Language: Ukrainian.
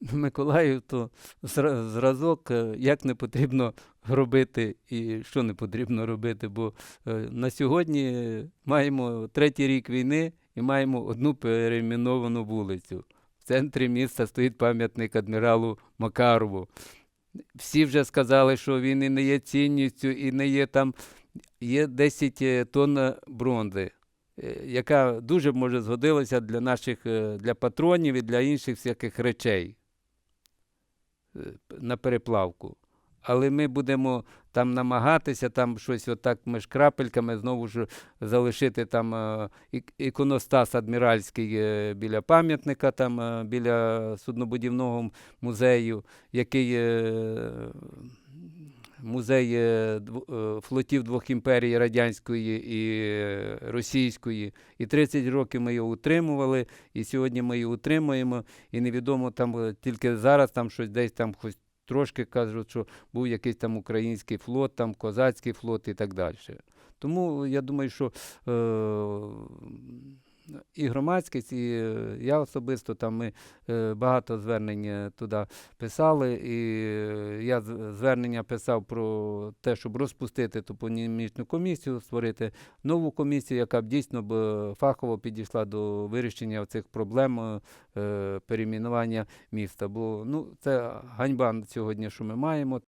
Миколаїв, то зразок, е, як не потрібно робити і що не потрібно робити. Бо е, на сьогодні маємо третій рік війни і маємо одну перейменовану вулицю. В центрі міста стоїть пам'ятник адміралу Макарову. Всі вже сказали, що він і не є цінністю, і не є там. Є 10 тонн бронзи, е, яка дуже може згодилася для наших е, для патронів і для інших всяких речей е, на переплавку. Але ми будемо там намагатися, там щось отак між крапельками знову ж залишити там е, іконостас адміральський е, біля пам'ятника, там е, біля суднобудівного музею, який музей е, е, флотів двох імперій радянської і російської. І 30 років ми його утримували, і сьогодні ми його утримуємо. І невідомо там е, тільки зараз там щось десь там хоч трошки кажуть, що був якийсь там український флот, там козацький флот і так далі. Тому я думаю, що і громадськість, і е, я особисто там ми е, багато звернень е, туди писали. І я звернення писав про те, щоб розпустити топонімічну комісію, створити нову комісію, яка б дійсно б фахово підійшла до вирішення цих проблем перейменування міста. Бо ну, це ганьба сьогодні, що ми маємо.